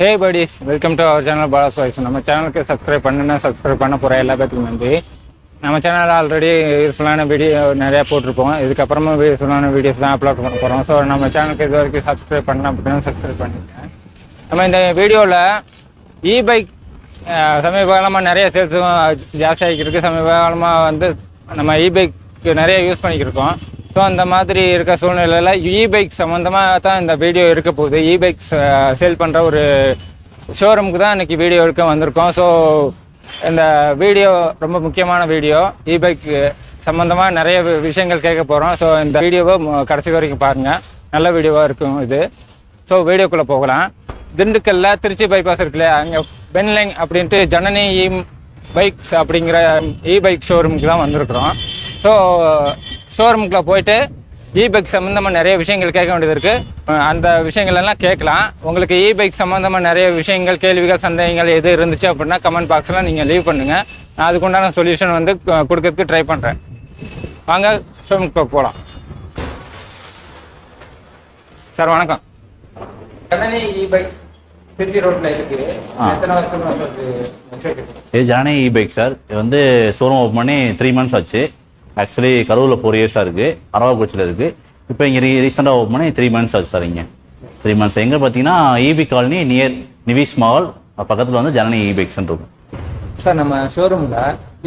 Hey buddy welcome to our channel Bala's voice நம்ம சேனலுக்கு subscribe பண்ணுன்னா சப்ஸ்கிரைப் பண்ண போகிற எல்லா பேருக்கும் நன்றி. நம்ம சேனலில் ஆல்ரெடி யூஸ்ஃபுல்லான வீடியோ நிறையா போட்டிருப்போம். இதுக்கப்புறமா யூஸ்ஃபுல்லான வீடியோஸ் தான் அப்லோட் பண்ண போகிறோம் ஸோ நம்ம சேனலுக்கு இது வரைக்கும் சப்ஸ்கிரைப் பண்ண அப்படின்னா சப்ஸ்கிரைப் பண்ணிட்டேன் நம்ம இந்த வீடியோவில் இ பைக் சமீப காலமாக நிறைய சேல்ஸும் ஜாஸ்தி ஆகிக்கிருக்கு சமீப காலமாக வந்து நம்ம இ பைக் நிறைய யூஸ் பண்ணிக்கிருக்கோம் ஸோ அந்த மாதிரி இருக்க சூழ்நிலையில் இ பைக் சம்மந்தமாக தான் இந்த வீடியோ இருக்க போகுது. இ பைக்ஸ் சேல் பண்ணுற ஒரு ஷோரூமுக்கு தான் இன்றைக்கி வீடியோ எடுக்க வந்திருக்கோம். ஸோ இந்த வீடியோ ரொம்ப முக்கியமான வீடியோ இ பைக் சம்மந்தமாக நிறைய வி- விஷயங்கள் கேட்க போகிறோம் ஸோ இந்த வீடியோவை கடைசி வரைக்கும் பாருங்கள் நல்ல வீடியோவாக இருக்கும் இது. ஸோ வீடியோக்குள்ளே போகலாம். திண்டுக்கல்ல திருச்சி பைபாஸ் இருக்குல்ல அங்கே பென்லைங் அப்படின்ட்டு ஜனனி இ பைக்ஸ் அப்படிங்கிற இ பைக் ஷோரூமுக்கு தான் வந்திருக்கிறோம். ஸோ ஷோரூமுக்குள்ள போயிட்டு இ பைக் சம்மந்தமாக நிறைய விஷயங்கள் கேட்க வேண்டியது இருக்குது அந்த விஷயங்கள் எல்லாம் கேட்கலாம். உங்களுக்கு இ பைக் சம்மந்தமாக நிறைய விஷயங்கள் கேள்விகள் சந்தேகங்கள் எது இருந்துச்சு அப்படின்னா கமெண்ட் பாக்ஸில் நீங்கள் லீவ் பண்ணுங்கள் நான் அதுக்குண்டான சொல்யூஷன் வந்து கொடுக்கறதுக்கு ட்ரை பண்ணுறேன் வாங்க ஷோரூமுக்கு போகலாம். சார் வணக்கம்? இது ஜனனி இ பைக் சார். இது வந்து ஷோரூம் ஓப்பன் பண்ணி த்ரீ மந்த்ஸ் ஆச்சு. ஆக்சுவலி கரூரில் ஃபோர் இயர்ஸாக இருக்குது அரவாக்குச்சியில் இருக்குது இப்போ இங்கே ரீ ரீசெண்டாக ஓப்பன் பண்ணி த்ரீ மந்த்ஸ் ஆச்சு சார் இங்கே. த்ரீ மந்த்ஸ் எங்கே பார்த்தீங்கன்னா EB colony near Nivish mall பக்கத்தில் வந்து ஜனனி இ பைக்ஸ் இருக்கும். சார் நம்ம ஷோரூமில்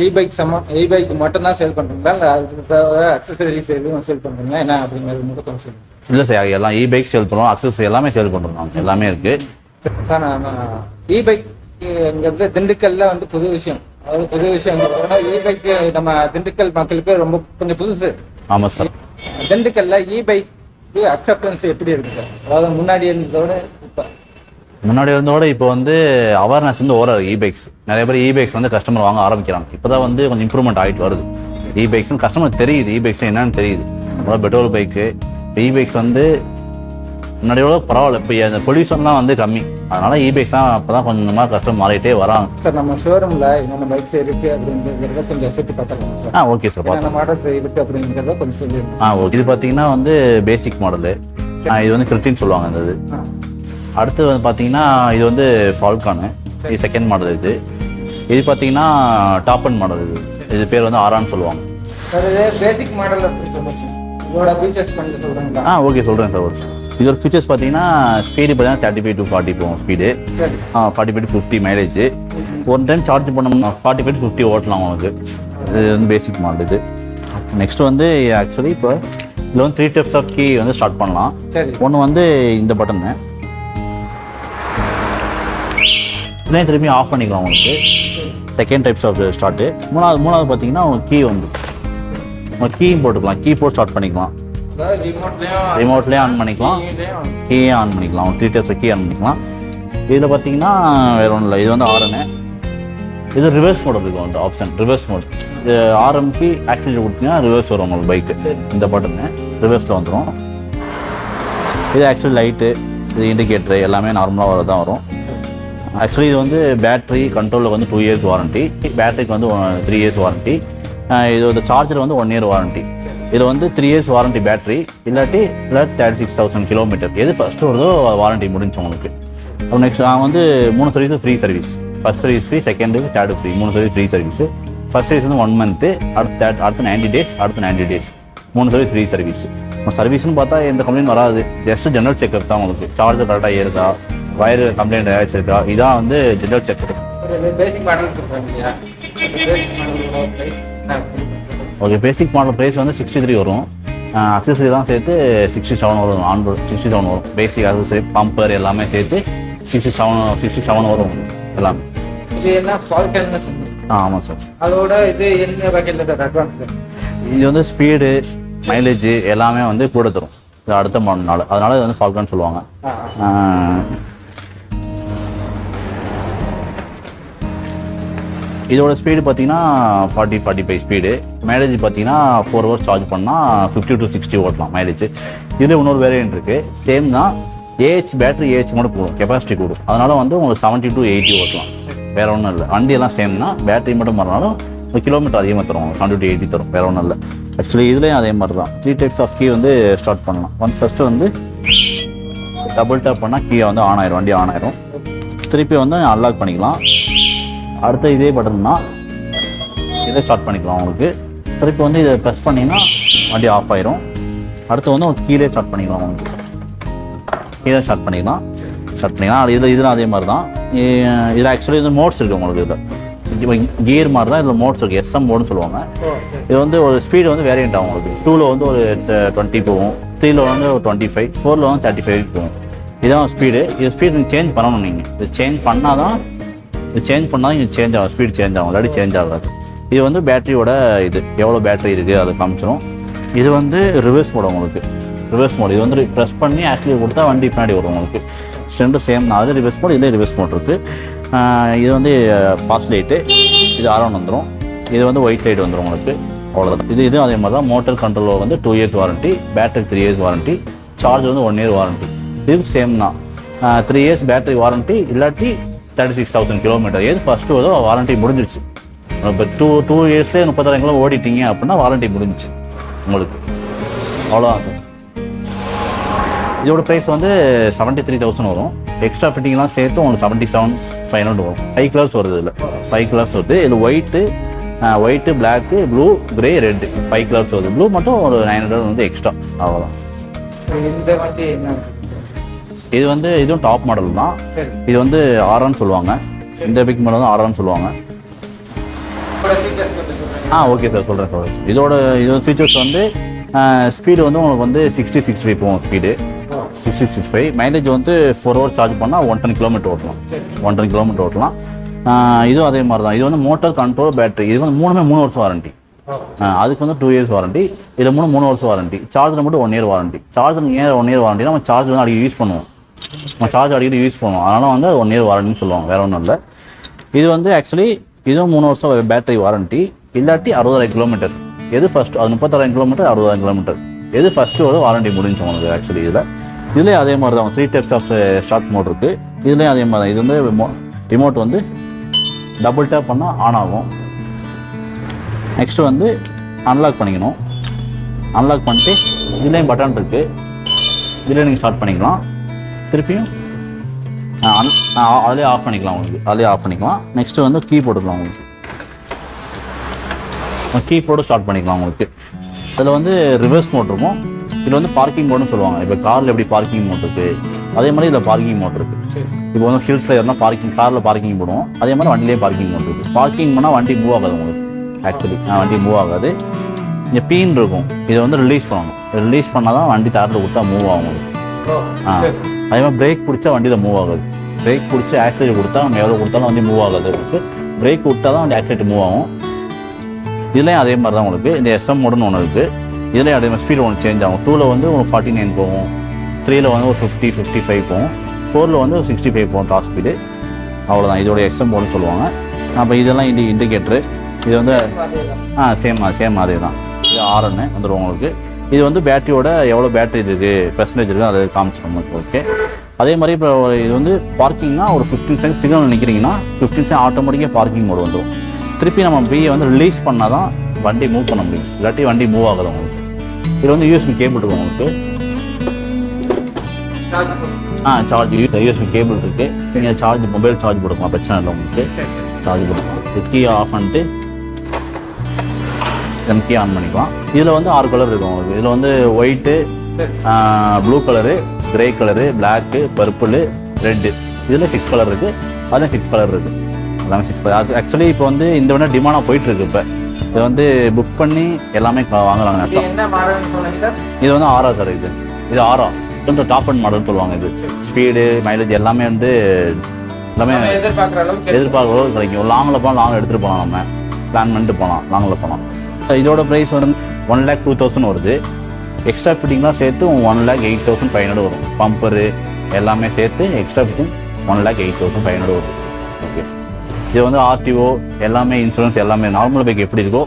இ பைக் சம்ம இ பைக் மட்டும் தான் சேல் பண்ணுறீங்களா இல்லை அக்சசரிஸ் எதுவும் சேல் பண்ணுறீங்களா என்ன அப்படிங்கிறது மட்டும் சொல்லுங்கள் இல்லை சார் எல்லாம் இ பைக் சேல் பண்ணுறோம் அக்சஸ் எல்லாமே சேல் பண்ணுறோம் எல்லாமே இருக்குது சார் நம்ம இ பைக்ங்கிறது திண்டுக்கல்ல வந்து புது விஷயம். அதாவது புது விஷயம். இ பைக் நம்ம திண்டுக்கல் மக்களுக்கு ரொம்ப கொஞ்சம் புதுசு. ஆமாம் சார் திண்டுக்கல்ல இ பைக் அக்செப்டன்ஸ் எப்படி இருக்கு சார் அதாவது முன்னாடி இருந்ததோட இப்போ. முன்னாடி இருந்தோட இப்போ வந்து அவேர்னஸ் வந்து ஓர இ பைக்ஸ் நிறைய பேர் இ பைக்ஸ் வந்து கஸ்டமர் வாங்க ஆரம்பிக்கிறாங்க. இப்போ தான் வந்து கொஞ்சம் இம்ப்ரூவ்மெண்ட் ஆகிட்டு வருது. இ பைக்ஸ் கஸ்டமர் தெரியுது இ பைக்ஸ் என்னன்னு தெரியுது. அதாவது பெட்ரோல் பைக்கு இ பைக்ஸ் வந்து முன்னாடியோட பரவாயில்ல. இப்போ அந்த பொல்யூஷன்லாம் வந்து கம்மி. அதனால இ பைக்ஸ் தான் அப்போ தான் கொஞ்சமாக கஸ்டமர் மாறிட்டே வராங்க. சார் நம்ம ஷோரூம்ல என்னென்ன பைக்ஸ் இருக்கு அப்படிங்கிறத கொஞ்சம் சுற்றி பார்த்தலாம் சார். ஆ ஓகே சார் பார்த்து மாடல்ஸ் இருக்கு அப்படிங்கிறத கொஞ்சம் சொல்லிடுங்க. ஆ ஓகே இது பார்த்தீங்கன்னா வந்து பேசிக் மாடலு இது வந்து கிரிட்டின்னு சொல்லுவாங்க இந்த இது. அடுத்து வந்து பார்த்தீங்கன்னா இது வந்து ஃபால்கானு இது செகண்ட் மாடல் இது. இது பார்த்தீங்கன்னா டாப் அண்ட் மாடல் இது. இது பேர் வந்து ஆரான்னு சொல்லுவாங்க. சார் இது பேசிக் மாடல் இதோட ஃபீச்சர்ஸ் பண்ணி சொல்றீங்களா? ஆ ஓகே சொல்கிறேன் சார் ஒரு இதோட ஃபீச்சர்ஸ் பார்த்தீங்கன்னா ஸ்பீடு பார்த்தீங்கன்னா தேர்ட்டி ஃபைவ் டு ஃபார்ட்டி போகும் speed forty five to fifty mileage ஒரு டைம் சார்ஜ் பண்ணோம்னா ஃபார்ட்டி ஃபைவ் டு ஃபிஃப்டி ஓட்டலாம் உங்களுக்கு. இது வந்து பேசிக் மாடல் இது. நெக்ஸ்ட் வந்து ஆக்சுவலி இப்போ இதில் வந்து த்ரீ டைப்ஸ் ஆஃப் கீ வந்து ஸ்டார்ட் பண்ணலாம். ஒன்று வந்து இந்த பட்டன் இதுலேயும் திரும்பி ஆஃப் பண்ணிக்கலாம் உங்களுக்கு. செகண்ட் டைப்ஸ் ஆஃப் ஸ்டார்ட்டு மூணாவது மூணாவது பார்த்தீங்கன்னா உங்கள் கீ வந்து. உங்கள் கீயும் போட்டுக்கலாம். கீ போட்டு ஸ்டார்ட் பண்ணிக்கலாம். ரிமோட்லேயே ஆன் பண்ணிக்கலாம். கீயே ஆன் பண்ணிக்கலாம். த்ரீ டைப்ஸ் கீ ஆன் பண்ணிக்கலாம். இதில் பார்த்தீங்கன்னா வேறு ஒன்றும் இல்லை இது வந்து ஆர்என்னு இது ரிவர்ஸ் மோட் இருக்கும் அந்த ஆப்ஷன் ரிவர்ஸ் மோட் இது ஆர்எம்க்கு ஆக்சிலேட்டர் கொடுத்தீங்கன்னா ரிவர்ஸ் வரும் உங்களுக்கு பைக்கு இந்த பட்டனு ரிவர்ஸில் வந்துடும் இது ஆக்சுவலி லைட்டு இது இண்டிகேட்டரு எல்லாமே நார்மலாக வரதான் வரும். ஆக்சுவலி இது வந்து பேட்ரி கண்ட்ரோலில் வந்து டூ இயர்ஸ் வாரண்ட்டி பேட்டரிக்கு வந்து த்ரீ இயர்ஸ் வாரண்ட்டி இது வந்து சார்ஜர் வந்து ஒன் இயர் வாரண்ட்டி இதில் வந்து த்ரீ இயர்ஸ் வாரண்ட்டி பேட்டரி இல்லாட்டி இல்லாட்டி தேர்ட்டி சிக்ஸ் தௌசண்ட் கிலோமீட்டர் எது ஃபஸ்ட்டு வருதோ வாரண்டி முடிஞ்சு உங்களுக்கு. அப்புறம் நெக்ஸ்ட் நான் வந்து மூணு service free service first service free second third free மூணு service free service first service வந்து ஒன் மந்த்து அடுத்த தேர்ட் அடுத்த நைன்டி டேஸ் அடுத்த நைன்டி டேஸ் மூணு சர்வீஸ் ஃப்ரீ சர்வீஸ் சர்வீஸ்னு பார்த்தா எந்த கம்ப்ளைண்ட் வராது. ஜஸ்ட் ஜெனரல் செக்அப் தான் உங்களுக்கு. சார்ஜர் கரெக்டாக ஏறுதா? வயர் கம்ப்ளைண்ட் ஏதாச்சும் இருக்கா? இதான் வந்து general checkup okay basic model price வந்து சிக்ஸ்டி த்ரீ வரும் அக்சசரிலாம் சேர்த்து சிக்ஸ்டி செவன் வரும். ஆன்ரோட் சிக்ஸ்டி செவன் வரும். பேசிக் அக்சசரி பம்பர் எல்லாமே சேர்த்து சிக்ஸ்டி செவன் சிக்ஸ்டி செவன் வரும். எல்லாமே. இது என்ன ஆ ஆமாம் சார் அதோட இது என்ன வகையில் சார் அட்வான்ஸ் இது வந்து ஸ்பீடு மைலேஜ் எல்லாமே வந்து கூட தரும். இது அடுத்த மாடல்னால அதனால இது வந்து ஃபால்கான்னு சொல்லுவாங்க. இதோட ஸ்பீடு பார்த்தீங்கன்னா forty forty five speed mileage பார்த்தீங்கன்னா ஃபோர் ஹவர்ஸ் சார்ஜ் பண்ணால் ஃபிஃப்டி டு சிக்ஸ்டி ஓட்டலாம் மைலேஜ் இதில் இன்னொரு வேரியன்ட் இருக்குது சேம் தான். ஏஹெச் பேட்டரி ஏஹெச் மட்டும் கூடும். கெப்பாசிட்டி கூடும். அதனால் வந்து உங்களுக்கு செவன்ட்டி டு எயிட்டி ஓட்டலாம். வேற ஒன்றும் இல்லை. வண்டி எல்லாம் சேம் தான். பேட்டரி மட்டும் மாறினாலும் ஒரு கிலோமீட்டர் அதிகமாக தரும். செவன்ட்டி டு எயிட்டி தரும். வேற ஒன்றும் இல்லை. ஆக்சுவலி இதுலேயும் அதே மாதிரி தான் த்ரீ டைப்ஸ் ஆஃப் கீ வந்து ஸ்டார்ட் பண்ணலாம். ஒன் ஃபஸ்ட்டு வந்து டபுள் டேப் பண்ணால் கீயை வந்து ஆன் ஆயிரும். வண்டி ஆன் ஆயிரும். திருப்பி வந்து அன்லாக் பண்ணிக்கலாம். அடுத்த இதே பட்டன்னா இதை ஸ்டார்ட் பண்ணிக்கலாம் உங்களுக்கு. திருப்பி வந்து இதை ப்ரெஸ் பண்ணிங்கன்னா வண்டி ஆஃப் ஆயிரும். அடுத்து வந்து உங்களுக்கு கீழே ஸ்டார்ட் பண்ணிக்கலாம் உங்களுக்கு. கீழே ஸ்டார்ட் பண்ணிக்கலாம். ஸ்டார்ட் பண்ணிக்கலாம். இதில் இதில் அதே மாதிரி தான் இதில் ஆக்சுவலி இது மோட்ஸ் இருக்குது உங்களுக்கு இதில். கியர் மாதிரி தான் இதில் மோட்ஸ் இருக்குது எஸ்எம் மோட்னு சொல்லுவாங்க. இது வந்து ஒரு ஸ்பீடு வந்து வேரியண்ட் ஆகும் உங்களுக்கு. டூவில் வந்து ஒரு டுவெண்ட்டி போகும். த்ரீல வந்து ஒரு டுவெண்ட்டி ஃபைவ் ஃபோரில் வந்து தேர்ட்டி ஃபைவ் போகும். இதான் ஸ்பீடு இது ஸ்பீடு நீங்கள் சேஞ்ச் பண்ணணும் நீங்கள் இது சேஞ்ச் பண்ணால் தான் இது சேஞ்ச் பண்ணால் இங்கே சேஞ்ச் ஆகும் ஸ்பீட் சேஞ்ச் ஆகும் இல்லாட்டி சேஞ்ச் ஆகாது. இது வந்து பேட்டரியோட இது எவ்வளோ பேட்டரி இருக்குது அது காமிச்சிடும் இது வந்து ரிவர்ஸ் மோட் உங்களுக்கு. ரிவர்ஸ் மோட் இது வந்து ப்ரெஸ் பண்ணி ஆக்டிவ் கொடுத்தா வண்டி பின்னாடி வரும் உங்களுக்கு. ரெண்டும் சேம் தான் அது ரிவர்ஸ் மோட் இதே ரிவர்ஸ் மோட் இருக்குது இது வந்து பாஸ் லைட்டு இது ஆரோன் வந்துடும் இது வந்து ஒயிட் லைட் வந்துடும் உங்களுக்கு. அவ்வளோதான் இது இது அதே மாதிரி தான் மோட்டர் கண்ட்ரோல் வந்து two years warranty battery three years warranty charge வந்து ஒன் இயர் வாரண்ட்டி இது சேம் தான். த்ரீ இயர்ஸ் பேட்டரி வாரண்ட்டி இல்லாட்டி தேர்ட்டி சிக்ஸ் தௌசண்ட் கிலோமீட்டர் ஏது ஃபஸ்ட்டு வருதோ வாரண்டி முடிஞ்சிருச்சு. இப்போ டூ டூ இயர்ஸ்லேயே முப்பத்தாயிரம் கிலோ ஓடிட்டீங்க அப்படின்னா வாரண்டி முடிஞ்சுச்சு உங்களுக்கு. அவ்வளோதான் சார் இதோட ப்ரைஸ் வந்து செவன்ட்டி த்ரீ தௌசண்ட் வரும் எக்ஸ்ட்ரா ஃபிட்டிங்லாம் சேர்த்து உங்களுக்கு செவன்ட்டி செவன் ஃபைவ் ஹண்ட்ரட் வரும். ஃபைவ் கலர்ஸ் வருது இதில். ஃபைவ் கலர்ஸ் வருது. இது white white black blue grey red five colours வருது. ப்ளூ மட்டும் ஒரு நைன் ஹண்ட்ரட் வந்து எக்ஸ்ட்ரா அவ்வளோதான் இது வந்து இதுவும் டாப் மாடல் தான். இது வந்து ஆர்ஆர்னு சொல்லுவாங்க. இந்த பிக் மாடல் தான் ஆர்ஆர்னு சொல்லுவாங்க. ஆ ஓகே சார் சொல்கிறேன் சொல்கிறேன் இதோட இதோட ஃபீச்சர்ஸ் வந்து ஸ்பீடு வந்து உங்களுக்கு வந்து சிக்ஸ்டி சிக்ஸ் ஃபைவ் போகும் speed sixty six five mileage வந்து ஃபோர் ஹவர் சார்ஜ் பண்ணால் ஒன் டென் கிலோமீட்டர் ஓட்டலாம். ஒன் டென் கிலோமீட்டர் ஓட்டலாம். இதுவும் அதே மாதிரி தான் இது வந்து மோட்டார் கண்ட்ரோல் பேட்டரி இது வந்து மூணுமே மூணு வருஷம் வாரண்டி அதுக்கு வந்து டூ இயர்ஸ் வாரண்டி இதில் மூணு மூணு வருஷம் வாரண்டி சார்ஜில் மட்டும் ஒன் இயர் வாரண்டி சார்ஜர் ஏன் ஒன் இயர் வாரண்டி நம்ம சார்ஜ் வந்து அடிக்கடி யூஸ் பண்ணுவோம். சார்ஜ் அடிக்கடி யூஸ் பண்ணுவோம். அதனால் வந்து ஒன் இயர் வாரண்டின்னு சொல்லுவாங்க. வேற ஒன்றும் இல்லை. இது வந்து ஆக்சுவலி இதுவும் மூணு வருஷம் பேட்டரி வாரண்டி இல்லாட்டி அறுபதாயிரம் கிலோமீட்டர் எது ஃபர்ஸ்ட் அது முப்பத்தாயிரம் கிலோமீட்டர் அறுபதாயிரம் கிலோமீட்டர் எது ஃபஸ்ட்டு வரும் வாரண்டி முடிஞ்சு உங்களுக்கு ஆக்சுவலி இதில். இதுலேயும் அதே மாதிரி தான் three types of start uh, mode இருக்குது இதுலேயும் அதே மாதிரி தான் இது வந்து ரிமோட் வந்து டபுள் டேப் பண்ணால் ஆன் ஆகும். நெக்ஸ்ட்டு வந்து அன்லாக் பண்ணிக்கணும். அன்லாக் பண்ணிட்டு இதுலேயும் பட்டன் இருக்குது இதில் நீங்கள் ஸ்டார்ட் பண்ணிக்கலாம். திருப்பியும்? அதிலே ஆஃப் பண்ணிக்கலாம் உங்களுக்கு. அதிலே ஆஃப் பண்ணிக்கலாம். நெக்ஸ்ட்டு வந்து கீ போட்டுக்கலாம் உங்களுக்கு. கீ போட்டு ஸ்டார்ட் பண்ணிக்கலாம் உங்களுக்கு. அதில் வந்து ரிவர்ஸ் மோட் இருக்கும். இதில் வந்து பார்க்கிங் மோட்னு சொல்லுவாங்க. இப்போ காரில் எப்படி பார்க்கிங் மோட் இருக்குது அதே மாதிரி இதில் பார்க்கிங் மோட் இருக்குது இப்போ வந்து ஹில்ஸில் இருந்தால் பார்க்கிங் காரில் பார்க்கிங் போடுவோம். அதே மாதிரி வண்டியிலே பார்க்கிங் மோட் இருக்குது பார்க்கிங் பண்ணால் வண்டி மூவ் ஆகாது உங்களுக்கு. ஆக்சுவலி வண்டி மூவ் ஆகாது. இங்கே பீன் இருக்கும். இதை வந்து ரிலீஸ் பண்ணணும். ரிலீஸ் பண்ணால் தான் வண்டி தாரில் கொடுத்தா மூவ் ஆகும் உங்களுக்கு. ஆ. அதே மாதிரி பிரேக் பிடிச்சா வண்டியில் மூவ் ஆகாது. பிரேக் பிடிச்சி ஆக்சிலேட் கொடுத்தா நம்ம எவ்வளோ கொடுத்தாலும் வண்டி மூவ் ஆகாது. உங்களுக்கு பிரேக் விட்டா தான் வண்டி ஆக்சிலேட் மூவ் ஆகும். இதுலேயும் அதே மாதிரி தான் உங்களுக்கு. இந்த எஸ்எம் மோடுன்னு ஒன்று இருக்குது இதுலேயும் அதே மாதிரி ஸ்பீடு ஒன்று சேஞ்ச் ஆகும். டூவில் வந்து ஒரு ஃபார்ட்டி நைன் போகும் த்ரீயில் வந்து ஒரு ஃபிஃப்டி ஃபிஃப்டி ஃபைவ் போகும் ஃபோரில் வந்து ஒரு சிக்ஸ்டி ஃபைவ் போகும் டாப் ஸ்பீடு அவ்வளோதான் இதோட எஸ்எம் மோடுன்னு சொல்லுவாங்க. அப்போ இதெல்லாம் இண்டி இண்டிகேட்ரு இது வந்து ஆ சேம் சேம் அதே தான் இது ஆர்என்னு வந்துடும் உங்களுக்கு. இது வந்து பேட்டரியோட எவ்வளோ பேட்டரி இருக்குது பெர்சன்டேஜ் இருக்குது அதை காமிச்சிடும் உங்களுக்கு ஓகே அதே மாதிரி இப்போ இது வந்து பார்க்கிங்னா ஒரு ஃபிஃப்டீன் செகண்ட் சிக்னல் நிற்கிறீங்கன்னா ஃபிஃப்டீன் செகண்ட் ஆட்டோமேட்டிக்காக பார்க்கிங் மோடு வந்துடும் திருப்பி நம்ம பிஏ வந்து ரிலீஸ் பண்ணால் தான் வண்டி மூவ் பண்ண முடியும். இல்லாட்டி வண்டி மூவ் ஆகுது உங்களுக்கு. இது வந்து யூஎஸ்பி கேபிள் இருக்கும் உங்களுக்கு. ஆ சார்ஜ் யூஸ் யூஎஸ்பி கேபிள் இருக்குது நீங்கள் சார்ஜ் மொபைல் சார்ஜ் போட்டுக்கலாம் பிரச்சனை இல்லை உங்களுக்கு. சார்ஜ் போட்டுக்கலாம். இது கீ ஆஃப் பண்ணிட்டு கீ ஆன் பண்ணிக்கலாம் இதில் வந்து ஆறு கலர் இருக்கும் உங்களுக்கு. இதில் வந்து white blue colour grey colour black purple red இதில் சிக்ஸ் கலர் இருக்குது அதில் சிக்ஸ் கலர் இருக்குது எல்லாமே சிக்ஸ் கலர் அது ஆக்சுவலி இப்போ வந்து இந்த விட டிமாண்டாக போயிட்டுருக்கு இப்போ. இது வந்து புக் பண்ணி எல்லாமே வாங்குறாங்க நஷ்டம் இது வந்து ஆரா சார் இது. இது ஆரா கொஞ்சம் டாப் அண்ட் மாடல் சொல்லுவாங்க இது. ஸ்பீடு மைலேஜ் எல்லாமே வந்து எல்லாமே எதிர்பார்க்குற அளவுக்கு கிடைக்கும். லாங்கில் போனால் லாங் எடுத்துகிட்டு போகலாம் நம்ம. பிளான் பண்ணிட்டு போகலாம் லாங்கில் போகலாம் இதோட ப்ரைஸ் வந்து ஒன் லேக் டூ தௌசண்ட் வருது. எக்ஸ்ட்ரா ஃபிட்டிங்லாம் சேர்த்து one lakh eight thousand five hundred வரும். பம்பரு எல்லாமே சேர்த்து extra fitting one lakh eight thousand five hundred வரும். ஓகே சார் இது வந்து ஆர்டிஓ எல்லாமே இன்சூரன்ஸ் எல்லாமே நார்மல் பைக் எப்படி இருக்கோ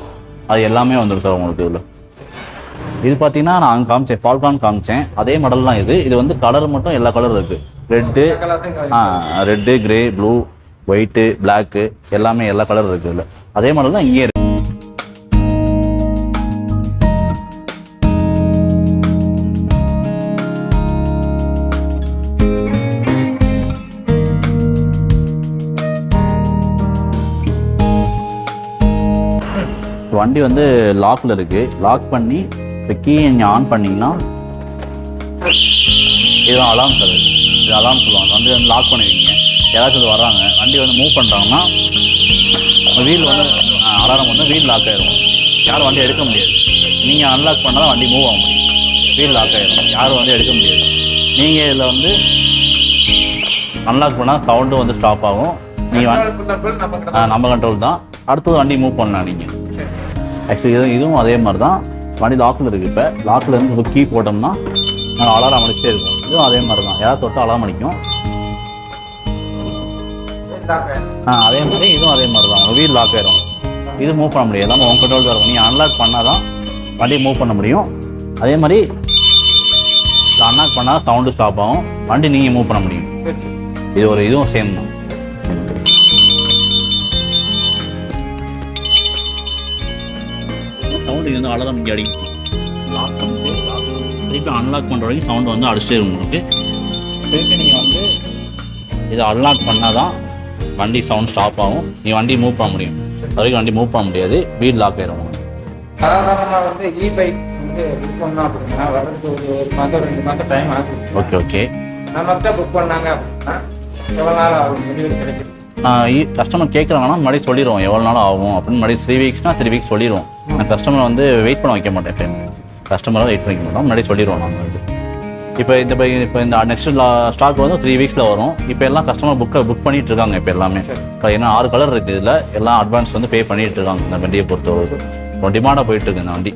அது எல்லாமே வந்துடும் சார் உங்களுக்கு இதில். இது பார்த்தீங்கன்னா நான் அங்கே காமிச்சேன் ஃபால்கான் காமிச்சேன். அதே மாடல் தான் இது. இது வந்து கலர் மட்டும் எல்லா கலரும் இருக்குது ரெட்டு ஆ red grey blue white black எல்லாமே எல்லா கலரும் இருக்குது இதில். அதே மாடல் தான் இங்கே வண்டி வந்து லாக்கில் இருக்குது லாக் பண்ணி இப்போ கீ நீங்கள் ஆன் பண்ணிங்கன்னா இதுதான் அலாம் சார் இது அலாம் சொல்லுவாங்க. வண்டி வந்து லாக் பண்ணுவீங்க யாராச்சும் வந்து வர்றாங்க வண்டி வந்து மூவ் பண்ணுறாங்கன்னா வீல் வந்து அலாரம் வந்து வீல் லாக் ஆயிரும். யாரும் வண்டி எடுக்க முடியாது. நீங்கள் அன்லாக் பண்ணால் தான் வண்டி மூவ் ஆக முடியும். வீல் லாக் ஆயிரும். யாரும் வந்து எடுக்க முடியாது. நீங்கள் இதில் வந்து அன்லாக் பண்ணால் சவுண்டும் வந்து ஸ்டாப் ஆகும். நீங்கள் நம்ம கண்ட்ரோல் தான். அடுத்தது வண்டி மூவ் பண்ணலாம் நீங்கள் ஆக்சுவலி இது இதுவும் அதே மாதிரி தான் வண்டி லாக்கில் இருக்குது இப்போ. லாக்கில் இருந்து இப்போ கீ போட்டோம்னா நாங்கள் அலாரம் அடிச்சிட்டே இருக்கோம். இதுவும் அதே மாதிரி தான் யாராவது தொட்டு அலாரம் அடிக்கும். ஆ அதே மாதிரி இதுவும் அதே மாதிரி தான் வீல் லாக் ஆயிரும். இது மூவ் பண்ண முடியாது. எல்லாமே உன் கண்ட்ரோல் தான் இருக்கும் நீங்கள் அன்லாக் பண்ணால் தான் வண்டி மூவ் பண்ண முடியும். அதே மாதிரி அன்லாக் பண்ணால் சவுண்டு ஸ்டாப் ஆகும். வண்டி நீங்கள் மூவ் பண்ண முடியும். இது ஒரு இதுவும் சேம் தான். சவுண்டு வந்து அலாரம் இங்கே அடிக்கும் லாக் பண்ணிட்டு திருப்பி அன்லாக் பண்ணுற வரைக்கும் சவுண்டு வந்து அடிச்சிட்டே இருக்கும் உங்களுக்கு திருப்பி நீங்கள் வந்து இதை அன்லாக் பண்ணால் தான் வண்டி சவுண்ட் ஸ்டாப் ஆகும். நீ வண்டி மூவ் பண்ண முடியும். அது வரைக்கும் வண்டி மூவ் பண்ண முடியாது. வீல் லாக் உங்களுக்கு. சாதாரணமாக வந்து இ பைக் வந்து புக் பண்ணோம் அப்படின்னா வர்றதுக்கு ஒரு ஒரு மாதம் ரெண்டு மாதம் டைம் ஆகும். ஓகே ஓகே நம்மகிட்ட புக் பண்ணாங்க அப்படின்னா எவ்வளோ நாள் ஆகும்? டெலிவரி கிடைக்குது நான் கஸ்டமர் கேட்குறாங்கன்னா முன்னாடி சொல்லிடுவோம் எவ்வளோ நாள் ஆகும் அப்படின்னு முன்னாடி த்ரீ வீக்ஸ்னால் த்ரீ வீக்ஸ் சொல்லிடுவோம் நான் கஸ்டமரை வந்து வெயிட் பண்ண வைக்க மாட்டேன் எப்பயுமே. கஸ்டமரை வெயிட் பண்ணிக்க மாட்டோம். முன்னாடி சொல்லிடுவோம் நம்ம வந்து. இப்போ இந்த இப்போ இந்த நெக்ஸ்ட் ஸ்டாக் வந்து த்ரீ வீக்ஸில் வரும். இப்போ எல்லாம் கஸ்டமர் புக்கை புக் பண்ணிட்டு இருக்காங்க இப்போ எல்லாமே. ஏன்னா ஆறு கலர் இருக்குது இதில். எல்லாம் அட்வான்ஸ் வந்து பே பண்ணிட்டு இருக்காங்க இந்த வண்டியை பொறுத்தவரை இப்போ டிமாண்டாக போயிட்டு இருக்கு இந்த வண்டி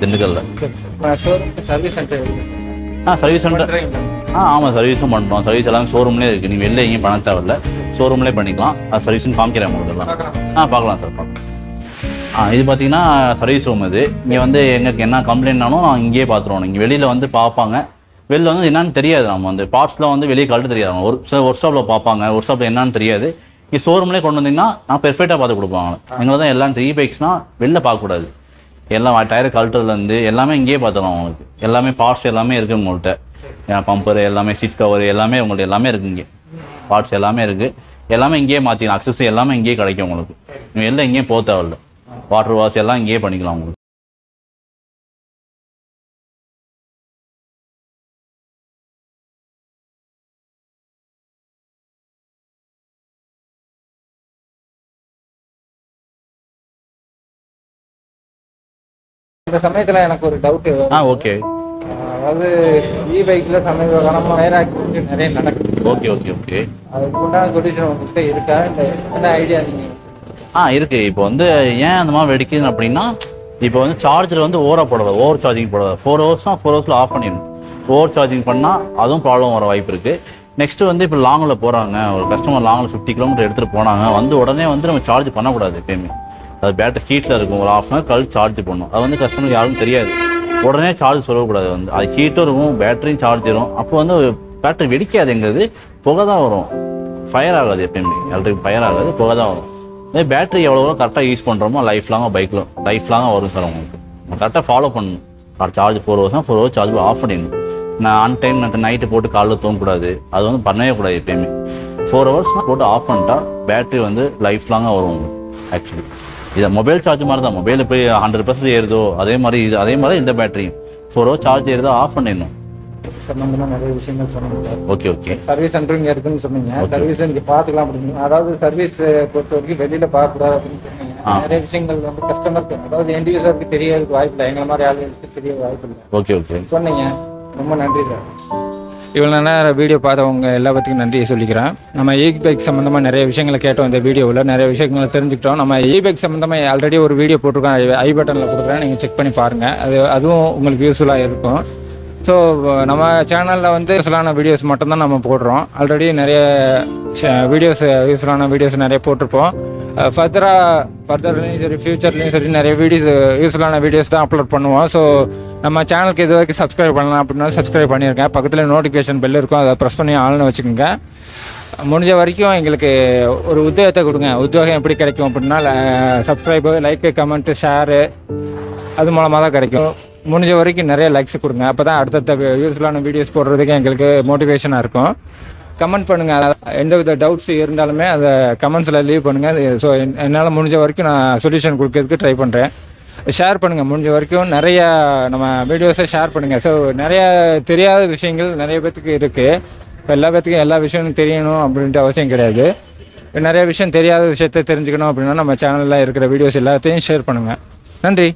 திண்டுக்கல்ல. சர்வீஸ் சென்டர் ஆ சர்வீஸ் சென்டர் ஆ ஆமாம் சர்வீஸும் பண்ணுறோம் சர்வீஸ் எல்லாம் ஷோரூம்லேயே இருக்குது நீங்கள் வெளில எங்கேயும் பண்ண தேவையில்ல. ஷோரூம்லேயே பண்ணிக்கலாம். அது சர்வீஸ்னு காமிக்கிறேன் உங்களுக்கு எல்லாம் பார்க்கலாம் ஆ பார்க்கலாம் சார் பார்க்கலாம். ஆ இது பார்த்தீங்கன்னா சர்வீஸ் ரூம் இது. இங்கே வந்து எங்களுக்கு என்ன கம்ப்ளைண்ட்னாலும் நான் இங்கேயே பார்த்துருவோம் இங்கே வெளியில் வந்து பார்ப்பாங்க வெளில வந்து என்னன்னு தெரியாது நம்ம வந்து. பார்ட்ஸ்லாம் வந்து வெளியே கழட்டு தெரியாது. ஒரு சில ஒர்க் ஷாப்பில் பார்ப்பாங்க ஒர்க் ஷாப்பில் என்னன்னு தெரியாது. இங்கே ஷோரூம்லேயே கொண்டு வந்தீங்கன்னா நான் பெர்ஃபெக்டாக பார்த்து கொடுப்பாங்க எங்களை தான் எல்லாம் இ பைக்ஸ்னால் வெளில பார்க்கக்கூடாது. எல்லாம் டயர் கழட்டுறதுலேருந்து எல்லாமே இங்கேயே பார்த்துக்கலாம் உங்களுக்கு எல்லாமே பார்ட்ஸ் எல்லாமே இருக்குது உங்கள்கிட்ட பம்பர் எல்லாமே சீட் கவர் எல்லாமே உங்கள்கிட்ட எல்லாமே இருக்குது இங்கே. பார்ட்ஸ் எல்லாமே இருக்குது எல்லாமே இங்கேயே மாற்றிக்கலாம் அக்சஸ் எல்லாமே இங்கேயே கிடைக்கும் உங்களுக்கு. நீங்கள் எல்லாம் இங்கேயும் போக தேவையில்ல. வாட்டர் வாஷ் எல்லாம் இங்கேயே பண்ணிக்கலாம் உங்களுக்கு. இந்த சமயத்தில் எனக்கு ஒரு டவுட்டு ஆ ஓகே அதாவது இ பைக்கில் சமீப காலமாக ஃபயர் ஆக்சிடென்ட் நிறைய நடக்குது. ஓகே ஓகே ஓகே அதுக்கு உண்டான சொல்யூஷன் உங்ககிட்ட இருக்கா? இல்லை என்ன ஐடியா நீங்கள் ஆ இருக்குது இப்போ வந்து ஏன் அந்த மாதிரி வெடிக்குது அப்படின்னா இப்போ வந்து சார்ஜர் வந்து ஓவராக போடக்கூடாது. ஓவர் சார்ஜிங் போடாது ஃபோர் ஹவர்ஸ்னால் ஃபோர் ஹவர்ஸில் ஆஃப் பண்ணிடணும். ஓவர் சார்ஜிங் பண்ணால் அதுவும் ப்ராப்ளம் வர வாய்ப்பு இருக்குது நெக்ஸ்ட்டு வந்து இப்போ லாங்கில் போகிறாங்க ஒரு கஸ்டமர் லாங்கில் ஃபிஃப்டி கிலோமீட்டர் எடுத்துகிட்டு போனாங்க. வந்து உடனே வந்து நம்ம சார்ஜ் பண்ணக்கூடாது எப்பயுமே. அது பேட்டரி ஹீட்டில் இருக்கும். ஒரு ஆஃப் அன் ஹவர் கழிச்சு சார்ஜ் பண்ணும் அது வந்து கஸ்டமருக்கு யாருக்கும் தெரியாது. உடனே சார்ஜ் சொல்லக்கூடாது வந்து. அது ஹீட்டும் இருக்கும் பேட்டரியும் சார்ஜ் ஏறும் அப்போ வந்து பேட்டரி வெடிக்காதுங்கிறது புகை தான் வரும். ஃபயர் ஆகாது எப்பயுமே. எலக்ட்ரிக் ஃபயர் ஆகாது புகை தான் வரும். அதே பேட்டரி எவ்வளோ கரெக்டாக யூஸ் பண்ணுறோமோ லைஃப் லாங்காக பைக்கில் லைஃப் லாங்காக வரும் சார் உங்களுக்கு. கரெக்டாக ஃபாலோ பண்ணணும். சார்ஜ் ஃபோர் ஹவர்ஸ்னால் ஃபோர் ஹவர்ஸ் சார்ஜ் ஆஃப் பண்ணிடணும். நான் ஆன் டைம் நான் நைட்டு போட்டு காலைல தூங்கக்கூடாது. அது வந்து பண்ணவே கூடாது எப்பயுமே. ஃபோர் ஹவர்ஸ் போட்டு ஆஃப் பண்ணிட்டா பேட்டரி வந்து லைஃப் லாங்காக வரும் உங்களுக்கு ஆக்சுவலி இதை மொபைல் சார்ஜ் மாதிரி தான். மொபைலில் போய் ஹண்ட்ரட் பர்சன்ட் ஏறுதோ அதே மாதிரி இது அதே மாதிரி இந்த பேட்டரியும் ஃபோர் ஹவர்ஸ் சார்ஜ் ஏறுதோ ஆஃப் பண்ணிடணும். சம்மந்தமாக நிறைய விஷயங்கள் சொன்னீங்க. Okay okay. சர்வீஸ் சென்டர் இங்கே இருக்குன்னு சொன்னீங்க. சர்வீஸ் இங்கே பார்த்துக்கலாம் அப்படின்னு. அதாவது சர்வீஸ் பொறுத்த வரைக்கும் வெளியில் பார்க்கக்கூடாது அப்படின்னு சொன்னீங்க. நிறைய விஷயங்கள் வந்து கஸ்டமருக்கு அதாவது எண்ட் யூசருக்கு தெரியறதுக்கு வாய்ப்பு இல்லை. எங்களை மாதிரி ஆளுங்களுக்கு தெரிய வாய்ப்பு இல்லை. Okay okay. சொன்னீங்க. ரொம்ப நன்றி சார் இவ்வளோ நேரம் வீடியோ பார்த்தவங்க எல்லாத்துக்கும் நன்றியை சொல்லிக்கிறேன். நம்ம இ பைக் சம்மந்தமாக நிறைய விஷயங்களை கேட்டோம் இந்த வீடியோவில். நிறைய விஷயங்களை தெரிஞ்சுக்கிட்டோம். நம்ம இ பைக் சம்மந்தமாக ஆல்ரெடி ஒரு வீடியோ போட்டிருக்கோம் ஐ பட்டனில் கொடுக்குறேன். நீங்கள் செக் பண்ணி பாருங்கள் அது அதுவும் உங்களுக்கு யூஸ்ஃபுல்லாக இருக்கும். ஸோ நம்ம சேனலில் வந்து யூஸ்ஃபுல்லான வீடியோஸ் மட்டும்தான் நம்ம போடுறோம். ஆல்ரெடி நிறைய வீடியோஸ் யூஸ்ஃபுல்லான வீடியோஸ் நிறைய போட்டிருப்போம். Uh, ஃபர்தராக ஃபர்தர்லேயும் சரி ஃப்யூச்சர்லேயும் சரி நிறைய வீடியோஸ் யூஸ்ஃபுல்லான வீடியோஸ் தான் அப்லோட் பண்ணுவோம். ஸோ நம்ம சேனலுக்கு இது வரைக்கும் சப்ஸ்கிரைப் பண்ணலாம் அப்படின்னாலும் சப்ஸ்கிரைப் பண்ணியிருக்கேன் பக்கத்தில் நோட்டிஃபிகேஷன் பெல் இருக்கும் அதை ப்ரெஸ் பண்ணி ஆன்லைன் வச்சுக்கோங்க. முடிஞ்ச வரைக்கும் எங்களுக்கு ஒரு உத்தியோகத்தை கொடுங்க. உத்தியோகம் எப்படி கிடைக்கும் அப்படின்னா சப்ஸ்கிரைபு லைக்கு கமெண்ட்டு ஷேரு அது மூலமாக தான் கிடைக்கும். முடிஞ்ச வரைக்கும் நிறைய லைக்ஸ் கொடுங்க. அப்போ தான் அடுத்தடுத்த யூஸ்ஃபுல்லான வீடியோஸ் போடுறதுக்கு எங்களுக்கு மோட்டிவேஷனாக இருக்கும். கமெண்ட் பண்ணுங்கள் எந்த வித டவுட்ஸ் இருந்தாலுமே அதை கமெண்ட்ஸில் லீவ் பண்ணுங்கள் ஸோ என்னால் முடிஞ்ச வரைக்கும் நான் சொல்யூஷன் கொடுக்கறதுக்கு ட்ரை பண்ணுறேன் ஷேர் பண்ணுங்கள் முடிஞ்ச வரைக்கும் நிறையா நம்ம வீடியோஸை ஷேர் பண்ணுங்கள் ஸோ நிறையா தெரியாத விஷயங்கள் நிறைய பேர்த்துக்கு இருக்குது இப்போ எல்லா பேர்த்துக்கும் எல்லா விஷயமும் தெரியணும் அப்படின்ட்டு அவசியம் கிடையாது. நிறைய விஷயம் தெரியாத விஷயத்த தெரிஞ்சுக்கணும் அப்படின்னா நம்ம சேனலில் இருக்கிற வீடியோஸ் எல்லாத்தையும் ஷேர் பண்ணுங்கள் நன்றி.